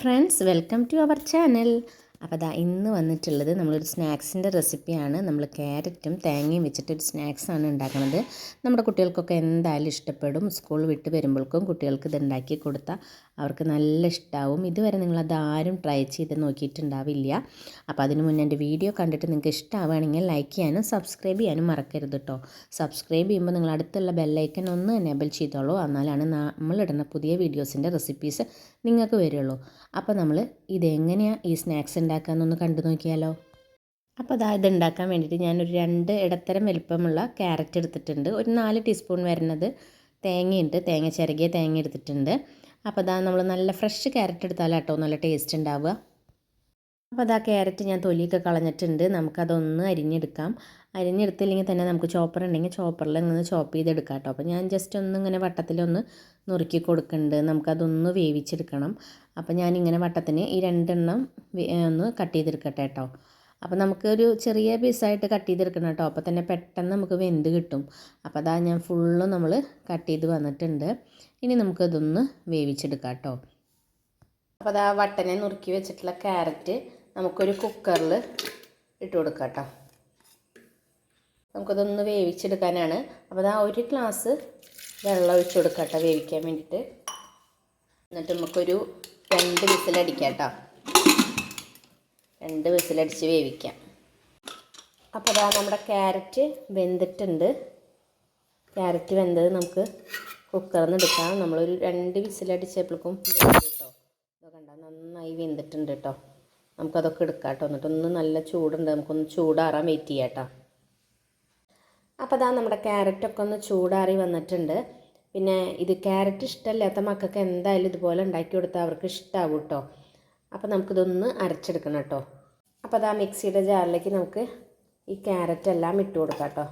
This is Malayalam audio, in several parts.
Friends welcome to our channel. അപ്പോൾ അതാ ഇന്ന് വന്നിട്ടുള്ളത് നമ്മളൊരു സ്നാക്സിന്റെ റെസിപ്പിയാണ്. നമ്മൾ ക്യാരറ്റും തേങ്ങയും വെച്ചിട്ടൊരു സ്നാക്സാണ് ഉണ്ടാക്കുന്നത് നമ്മുടെ കുട്ടികൾക്കൊക്കെ എന്തായാലും ഇഷ്ടപ്പെടും. സ്കൂൾ വിട്ട് വരുമ്പോഴേക്കും കുട്ടികൾക്ക് ഇത് ഉണ്ടാക്കി കൊടുത്താൽ അവർക്ക് നല്ല ഇഷ്ടമാവും ഇതുവരെ നിങ്ങളത് ആരും ട്രൈ ചെയ്ത് നോക്കിയിട്ടുണ്ടാവില്ല. അപ്പോൾ അതിന് മുന്നേ എന്റെ വീഡിയോ കണ്ടിട്ട് നിങ്ങൾക്ക് ഇഷ്ടമാവുകയാണെങ്കിൽ ലൈക്ക് ചെയ്യാനും സബ്സ്ക്രൈബ് ചെയ്യാനും മറക്കരുത് കേട്ടോ സബ്സ്ക്രൈബ് ചെയ്യുമ്പോൾ നിങ്ങൾ അടുത്തുള്ള ബെല്ലൈക്കൻ ഒന്ന് എനേബിൾ ചെയ്തോളൂ. എന്നാലാണ് നമ്മളിടുന്ന പുതിയ വീഡിയോസിന്റെ റെസിപ്പീസ് നിങ്ങൾക്ക് വരുള്ളൂ. അപ്പോൾ നമ്മൾ ഇതെങ്ങനെയാണ് ഈ സ്നാക്സ് ഉണ്ടാക്കാമെന്നൊന്ന് കണ്ടു നോക്കിയാലോ. അപ്പോൾ അതാ ഇത് ഉണ്ടാക്കാൻ വേണ്ടിയിട്ട് ഞാനൊരു രണ്ട് ഇടത്തരം വലിപ്പമുള്ള ക്യാരറ്റ് എടുത്തിട്ടുണ്ട്. ഒരു നാല് ടീസ്പൂൺ വരുന്നത് തേങ്ങയുണ്ട്. തേങ്ങ ചിരകിയ തേങ്ങ എടുത്തിട്ടുണ്ട്. അപ്പോൾ അതാ നമ്മൾ നല്ല ഫ്രഷ് ക്യാരറ്റ് എടുത്താലാട്ടോ നല്ല ടേസ്റ്റ് ഉണ്ടാവുക അപ്പോൾ അതാ ക്യാരറ്റ് ഞാൻ തൊലിയൊക്കെ കളഞ്ഞിട്ടുണ്ട്. നമുക്കതൊന്ന് അരിഞ്ഞെടുക്കാം. അരിഞ്ഞെടുത്തില്ലെങ്കിൽ തന്നെ നമുക്ക് ചോപ്പർ ഉണ്ടെങ്കിൽ ചോപ്പറിൽ ഇങ്ങനെ ചോപ്പ് ചെയ്തെടുക്കാം കേട്ടോ. അപ്പോൾ ഞാൻ ജസ്റ്റ് ഒന്ന് ഇങ്ങനെ വട്ടത്തിലൊന്ന് നുറുക്കി കൊടുക്കുന്നുണ്ട് നമുക്കതൊന്ന് വേവിച്ചെടുക്കണം. അപ്പോൾ ഞാനിങ്ങനെ വട്ടത്തിന് ഈ രണ്ടെണ്ണം ഒന്ന് കട്ട് ചെയ്തെടുക്കട്ടെ കേട്ടോ. അപ്പോൾ നമുക്കൊരു ചെറിയ പീസായിട്ട് കട്ട് ചെയ്തെടുക്കണം കേട്ടോ അപ്പോൾ തന്നെ പെട്ടെന്ന് നമുക്ക് വെന്ത് കിട്ടും. അപ്പോൾ അതാ ഞാൻ ഫുള്ള് നമ്മൾ കട്ട് ചെയ്ത് വന്നിട്ടുണ്ട്. ഇനി നമുക്കതൊന്ന് വേവിച്ചെടുക്കാം കേട്ടോ അപ്പോൾ അതാ വട്ടനെ നുറുക്കി വെച്ചിട്ടുള്ള ക്യാരറ്റ് നമുക്കൊരു കുക്കറിൽ ഇട്ട് കൊടുക്കാം കേട്ടോ നമുക്കതൊന്ന് വേവിച്ചെടുക്കാനാണ്. അപ്പോൾ അതാ ഒരു ഗ്ലാസ് വെള്ളം ഒഴിച്ച് കൊടുക്കാം കേട്ടോ വേവിക്കാൻ വേണ്ടിയിട്ട് എന്നിട്ട് നമുക്കൊരു രണ്ട് വിസിലടിക്കാം കേട്ടോ രണ്ട് വിസിലടിച്ച് വേവിക്കാം. അപ്പോൾ അതാ നമ്മുടെ ക്യാരറ്റ് വെന്തിട്ടുണ്ട്. ക്യാരറ്റ് വെന്തത് നമുക്ക് കുക്കറിൽ നിന്ന് എടുക്കാം. നമ്മളൊരു രണ്ട് വിസിലടിച്ചപ്പോഴേക്കും കേട്ടോ. ഇതൊക്കെ കണ്ടോ നന്നായി വെന്തിട്ടുണ്ട് കേട്ടോ. നമുക്കതൊക്കെ എടുക്കാം കേട്ടോ. എന്നിട്ടൊന്ന് നല്ല ചൂടുണ്ട്. നമുക്കൊന്ന് ചൂടാറാൻ വെയിറ്റ് ചെയ്യാം കേട്ടോ. അപ്പോൾ അതാ നമ്മുടെ ക്യാരറ്റൊക്കെ ഒന്ന് ചൂടാറി വന്നിട്ടുണ്ട്. പിന്നെ ഇത് ക്യാരറ്റ് ഇഷ്ടമല്ലാത്ത മക്കൾക്ക് എന്തായാലും ഇതുപോലെ ഉണ്ടാക്കി കൊടുത്താൽ അവർക്ക് ഇഷ്ടമാവും കേട്ടോ. അപ്പോൾ നമുക്കിതൊന്ന് അരച്ചെടുക്കണം കേട്ടോ. അപ്പോൾ അതാ മിക്സിയുടെ ജാറിലേക്ക് നമുക്ക് ഈ ക്യാരറ്റ് എല്ലാം ഇട്ട് കൊടുക്കാം കേട്ടോ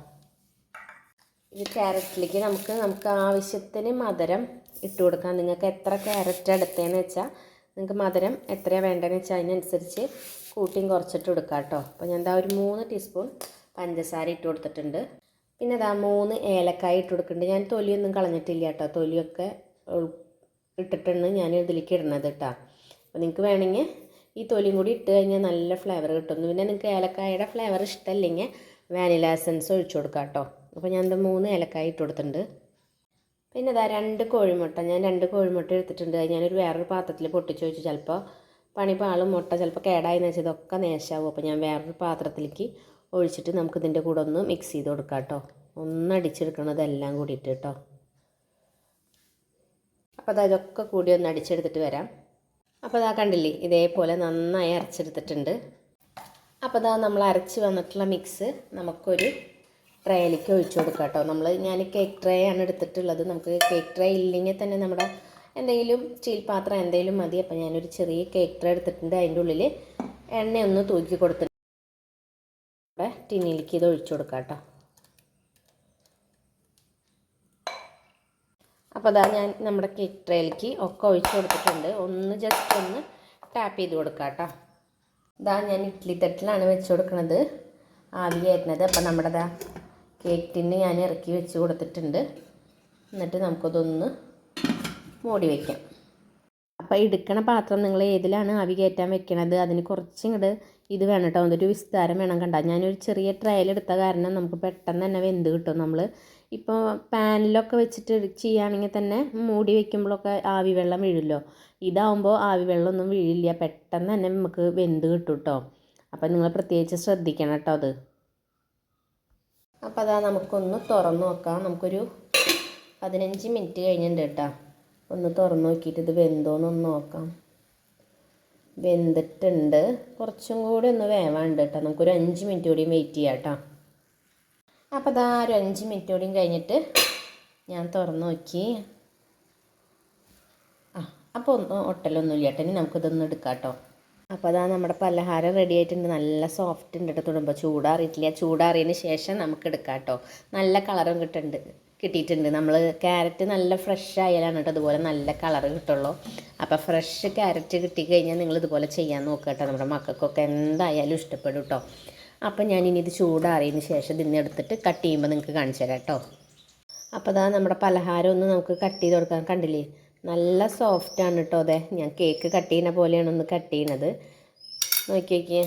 ഈ ക്യാരറ്റിലേക്ക് നമുക്ക് നമുക്ക് ആവശ്യത്തിന് മധുരം ഇട്ട് കൊടുക്കാം. നിങ്ങൾക്ക് എത്ര ക്യാരറ്റ് എടുത്തതെന്ന് വെച്ചാൽ നിങ്ങൾക്ക് മധുരം എത്രയാണ് വേണ്ടതെന്ന് വെച്ചാൽ അതിനനുസരിച്ച് കൂട്ടിയും കുറച്ചിട്ട് കൊടുക്കാം കേട്ടോ അപ്പോൾ ഞാൻ എന്താ ഒരു മൂന്ന് ടീസ്പൂൺ പഞ്ചസാര ഇട്ട് കൊടുത്തിട്ടുണ്ട്. പിന്നെ അതാ മൂന്ന് ഏലക്കായ ഇട്ട് കൊടുക്കുന്നുണ്ട്. ഞാൻ തൊലിയൊന്നും കളഞ്ഞിട്ടില്ല കേട്ടോ തൊലിയൊക്കെ ഇട്ടിട്ടാണ് ഞാൻ ഇതിലേക്ക് ഇടുന്നത് കേട്ടോ അപ്പോൾ നിങ്ങൾക്ക് വേണമെങ്കിൽ ഈ തൊലിയും കൂടി ഇട്ട് കഴിഞ്ഞാൽ നല്ല ഫ്ലേവർ കിട്ടുന്നു പിന്നെ നിങ്ങൾക്ക് ഏലക്കായയുടെ ഫ്ലേവർ ഇഷ്ടമല്ലെങ്കിൽ വാനില എസൻസ് ഒഴിച്ചു കൊടുക്കാം കേട്ടോ അപ്പോൾ ഞാൻ എന്താ മൂന്ന് ഏലക്കായ ഇട്ട് കൊടുത്തിട്ടുണ്ട്. പിന്നെ ഇതാ രണ്ട് കോഴിമുട്ട. ഞാൻ രണ്ട് കോഴിമുട്ട എടുത്തിട്ടുണ്ട്. ഞാനൊരു വേറൊരു പാത്രത്തിൽ പൊട്ടിച്ച് വെച്ചു. ചിലപ്പോൾ പണി മുട്ട ചിലപ്പോൾ കേടായി എന്ന് വെച്ചാൽ ഇതൊക്കെ നേശാവും. അപ്പോൾ ഞാൻ വേറൊരു പാത്രത്തിലേക്ക് ഒഴിച്ചിട്ട് നമുക്ക് ഇതിന്റെ കൂടെ ഒന്ന് മിക്സ് ചെയ്ത് കൊടുക്കാം കേട്ടോ ഒന്നടിച്ചെടുക്കണതെല്ലാം കൂടിയിട്ട് കേട്ടോ അപ്പോൾ അതൊക്കെ കൂടി ഒന്ന് അടിച്ചെടുത്തിട്ട് വരാം. അപ്പോൾ അതാ കണ്ടില്ലേ ഇതേപോലെ നന്നായി അരച്ചെടുത്തിട്ടുണ്ട്. അപ്പോൾ അതാ നമ്മൾ അരച്ച് വന്നിട്ടുള്ള മിക്സ് നമുക്കൊരു ട്രേയിലേക്ക് ഒഴിച്ചു കൊടുക്കാം കേട്ടോ. നമ്മൾ ഞാൻ കേക്ക് ട്രേ ആണ് എടുത്തിട്ടുള്ളത്. നമുക്ക് കേക്ക് ട്രേ ഇല്ലെങ്കിൽ തന്നെ നമ്മുടെ എന്തെങ്കിലും സ്റ്റീൽ പാത്രം എന്തെങ്കിലും മതി. അപ്പോൾ ഞാനൊരു ചെറിയ കേക്ക് ട്രേ എടുത്തിട്ടുണ്ട്. അതിന്റെ ഉള്ളിൽ എണ്ണയൊന്ന് തൂക്കി കൊടുത്തിട്ടുണ്ട്. ടിന്നിലേക്ക് ഇത് ഒഴിച്ചു കൊടുക്കാം കേട്ടോ. അപ്പോൾ അതാ ഞാൻ നമ്മുടെ കേക്ക് ട്രേയിലേക്ക് ഒക്കെ ഒഴിച്ചു കൊടുത്തിട്ടുണ്ട്. ഒന്ന് ജസ്റ്റ് ഒന്ന് ടാപ്പ് ചെയ്ത് കൊടുക്കാം കേട്ടോ ഇതാ ഞാൻ ഇഡ്ഡലി തട്ടിലാണ് വെച്ച് കൊടുക്കുന്നത് ആവിയായിരുന്നത് അപ്പോൾ നമ്മുടെ ഇതാ കേക്ക് ഞാൻ ഇറക്കി വെച്ച് കൊടുത്തിട്ടുണ്ട്. എന്നിട്ട് നമുക്കതൊന്ന് മൂടി വയ്ക്കാം അപ്പോൾ എടുക്കണ പാത്രം നിങ്ങൾ ഏതിലാണ് ആവി കയറ്റാൻ വെക്കണത്? അതിന് കുറച്ചിങ്ങോട്ട് ഇത് വേണം കേട്ടോ ഒരു വിസ്താരം വേണം കണ്ട. ഞാനൊരു ചെറിയ ട്രയൽ എടുത്ത കാരണം നമുക്ക് പെട്ടെന്ന് തന്നെ വെന്ത് കിട്ടും. നമ്മൾ ഇപ്പോൾ പാനിലൊക്കെ വെച്ചിട്ട് ചെയ്യുകയാണെങ്കിൽ തന്നെ മൂടി വെക്കുമ്പോഴൊക്കെ ആവി വെള്ളം വീഴുമല്ലോ. ഇതാവുമ്പോൾ ആവി വെള്ളമൊന്നും വീഴില്ല. പെട്ടെന്ന് തന്നെ നമുക്ക് വെന്ത് കിട്ടും കേട്ടോ അപ്പോൾ നിങ്ങൾ പ്രത്യേകിച്ച് ശ്രദ്ധിക്കണം കേട്ടോ അത്. അപ്പോൾ അതാ നമുക്കൊന്ന് തുറന്ന് നോക്കാം. നമുക്കൊരു പതിനഞ്ച് മിനിറ്റ് കഴിഞ്ഞിട്ടുണ്ട് കേട്ടോ. ഒന്ന് തുറന്ന് നോക്കിയിട്ട് ഇത് വെന്തോന്നൊന്ന് നോക്കാം. വെന്തിട്ടുണ്ട്. കുറച്ചും കൂടി ഒന്ന് വേവാണ്ട് കേട്ടോ. നമുക്കൊരു അഞ്ച് മിനിറ്റ് കൂടി വെയിറ്റ് ചെയ്യാം കേട്ടോ. അപ്പോൾ അതാ ഒരു അഞ്ച് മിനിറ്റ് കൂടിയും കഴിഞ്ഞിട്ട് ഞാൻ തുറന്ന് നോക്കി. ആ അപ്പോൾ ഒന്ന് ഒട്ടലൊന്നുമില്ല ഏട്ടനി നമുക്കിതൊന്ന് എടുക്കാം കേട്ടോ അപ്പോൾ അതാ നമ്മുടെ പലഹാരം റെഡി ആയിട്ടുണ്ട്. നല്ല സോഫ്റ്റ് ഉണ്ട് കേട്ടോ തൊടുമ്പോൾ ചൂടാറിയിട്ടില്ല. ചൂടാറിയതിന് ശേഷം നമുക്ക് എടുക്കാം കേട്ടോ നല്ല കളറും കിട്ടുന്നുണ്ട് കിട്ടിയിട്ടുണ്ട്. നമ്മൾ ക്യാരറ്റ് നല്ല ഫ്രഷ് ആയാലാണ് കേട്ടോ അതുപോലെ നല്ല കളർ കിട്ടുള്ളൂ. അപ്പോൾ ഫ്രഷ് ക്യാരറ്റ് കിട്ടിക്കഴിഞ്ഞാൽ നിങ്ങൾ ഇതുപോലെ ചെയ്യാൻ നോക്കുക കേട്ടോ നമ്മുടെ മക്കൾക്കൊക്കെ എന്തായാലും ഇഷ്ടപ്പെടും കേട്ടോ അപ്പോൾ ഞാൻ ഇനി ഇത് ചൂടാറിയതിന് ശേഷം ഇതിന്ന് എടുത്തിട്ട് കട്ട് ചെയ്യുമ്പോൾ നിങ്ങൾക്ക് കാണിച്ചു തരാം കേട്ടോ അപ്പോൾ അതാ നമ്മുടെ പലഹാരം ഒന്ന് നമുക്ക് കട്ട് ചെയ്ത് കൊടുക്കാൻ കണ്ടില്ലേ? നല്ല സോഫ്റ്റാണ് കേട്ടോ അതെ ഞാൻ കേക്ക് കട്ട് ചെയ്യുന്ന പോലെയാണ് ഒന്ന് കട്ട് ചെയ്യണത്. നോക്കി നോക്കിയേ.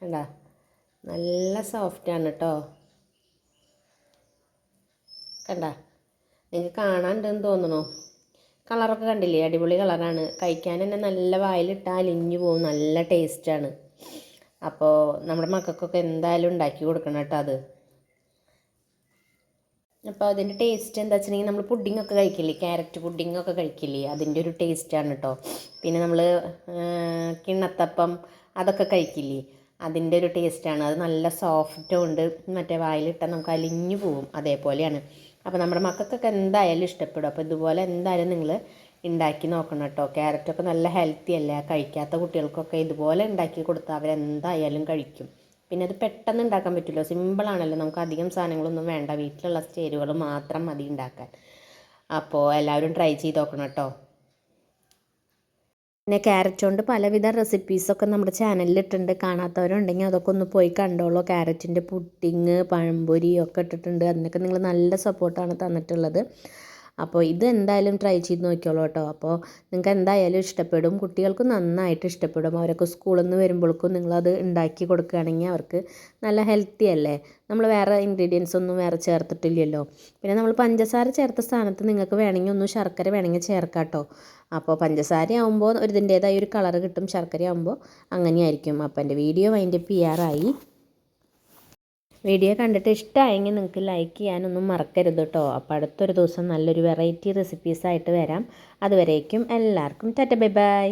കണ്ടാ? നല്ല സോഫ്റ്റാണ് കേട്ടോ കണ്ട? നിങ്ങൾക്ക് കാണാനുണ്ടെന്ന് തോന്നണോ? കളറൊക്കെ കണ്ടില്ലേ? അടിപൊളി കളറാണ് കഴിക്കാൻ തന്നെ നല്ല വായിലിട്ടാൽ അലിഞ്ഞു പോകും. നല്ല ടേസ്റ്റാണ് അപ്പോൾ നമ്മുടെ മക്കൾക്കൊക്കെ എന്തായാലും ഉണ്ടാക്കി കൊടുക്കണം കേട്ടോ അത്. അപ്പോൾ അതിന്റെ ടേസ്റ്റ് എന്താ വെച്ചിട്ടുണ്ടെങ്കിൽ നമ്മൾ പുഡിംഗ് ഒക്കെ കഴിക്കില്ലേ? ക്യാരറ്റ് പുഡിംഗ് ഒക്കെ കഴിക്കില്ലേ? അതിന്റെ ഒരു ടേസ്റ്റാണ് കേട്ടോ പിന്നെ നമ്മൾ കിണ്ണത്തപ്പം അതൊക്കെ കഴിക്കില്ലേ? അതിന്റെ ഒരു ടേസ്റ്റാണ് അത് നല്ല സോഫ്റ്റും ഉണ്ട്. മറ്റേ വായിലിട്ടാൽ നമുക്ക് അലിഞ്ഞു പോവും അതേപോലെയാണ്. അപ്പോൾ നമ്മുടെ മക്കൾക്കൊക്കെ എന്തായാലും ഇഷ്ടപ്പെടും. അപ്പോൾ ഇതുപോലെ എന്തായാലും നിങ്ങൾ ഉണ്ടാക്കി നോക്കണം കേട്ടോ. ക്യാരറ്റൊക്കെ നല്ല ഹെൽത്തി അല്ലേ? കഴിക്കാത്ത കുട്ടികൾക്കൊക്കെ ഇതുപോലെ ഉണ്ടാക്കി കൊടുത്താൽ അവരെന്തായാലും കഴിക്കും. പിന്നെ അത് പെട്ടെന്ന് ഉണ്ടാക്കാൻ പറ്റുമല്ലോ സിമ്പിളാണല്ലോ നമുക്ക് അധികം സാധനങ്ങളൊന്നും വേണ്ട. വീട്ടിലുള്ള ചേരുവകൾ മാത്രം മതി ഉണ്ടാക്കാൻ. അപ്പോൾ എല്ലാവരും ട്രൈ ചെയ്ത് നോക്കണം കേട്ടോ. പിന്നെ ക്യാരറ്റ് കൊണ്ട് പലവിധ റെസിപ്പീസൊക്കെ നമ്മുടെ ചാനലിൽ ഇട്ടിട്ടുണ്ട്. കാണാത്തവരുണ്ടെങ്കിൽ അതൊക്കെ ഒന്ന് പോയി കണ്ടോളൂ. ക്യാരറ്റിന്റെ പുട്ടിങ് പഴംപൊരി ഒക്കെ ഇട്ടിട്ടുണ്ട്. അതിനൊക്കെ നിങ്ങൾ നല്ല സപ്പോർട്ടാണ് തന്നിട്ടുള്ളത്. അപ്പോൾ ഇത് എന്തായാലും ട്രൈ ചെയ്ത് നോക്കിയോളൂ കേട്ടോ. അപ്പോൾ നിങ്ങൾക്ക് എന്തായാലും ഇഷ്ടപ്പെടും. കുട്ടികൾക്ക് നന്നായിട്ട് ഇഷ്ടപ്പെടും. അവരൊക്കെ സ്കൂളിൽ നിന്ന് വരുമ്പോഴേക്കും നിങ്ങളത് ഉണ്ടാക്കി കൊടുക്കുകയാണെങ്കിൽ അവർക്ക് നല്ല ഹെൽത്തി അല്ലേ? നമ്മൾ വേറെ ഇൻഗ്രീഡിയൻസ് ഒന്നും വേറെ ചേർത്തിട്ടില്ലല്ലോ. പിന്നെ നമ്മൾ പഞ്ചസാര ചേർത്ത സ്ഥാനത്ത് നിങ്ങൾക്ക് വേണമെങ്കിൽ ഒന്ന് ശർക്കര വേണമെങ്കിൽ ചേർക്കാം കേട്ടോ. അപ്പോൾ പഞ്ചസാര ഒരു ഇതിന്റേതായ ഒരു കളർ കിട്ടും. ശർക്കര ആകുമ്പോൾ അങ്ങനെയായിരിക്കും. അപ്പോൾ എന്റെ വീഡിയോ വൈൻഡപ്പ് ചെയ്യാറായി. വീഡിയോ കണ്ടിട്ട് ഇഷ്ടമായെങ്കിൽ നിങ്ങൾക്ക് ലൈക്ക് ചെയ്യാനൊന്നും മറക്കരുത് കേട്ടോ അപ്പോൾ അടുത്തൊരു ദിവസം നല്ലൊരു വെറൈറ്റി റെസിപ്പീസായിട്ട് വരാം. അതുവരേക്കും എല്ലാവർക്കും ടാറ്റ ബൈ ബൈ.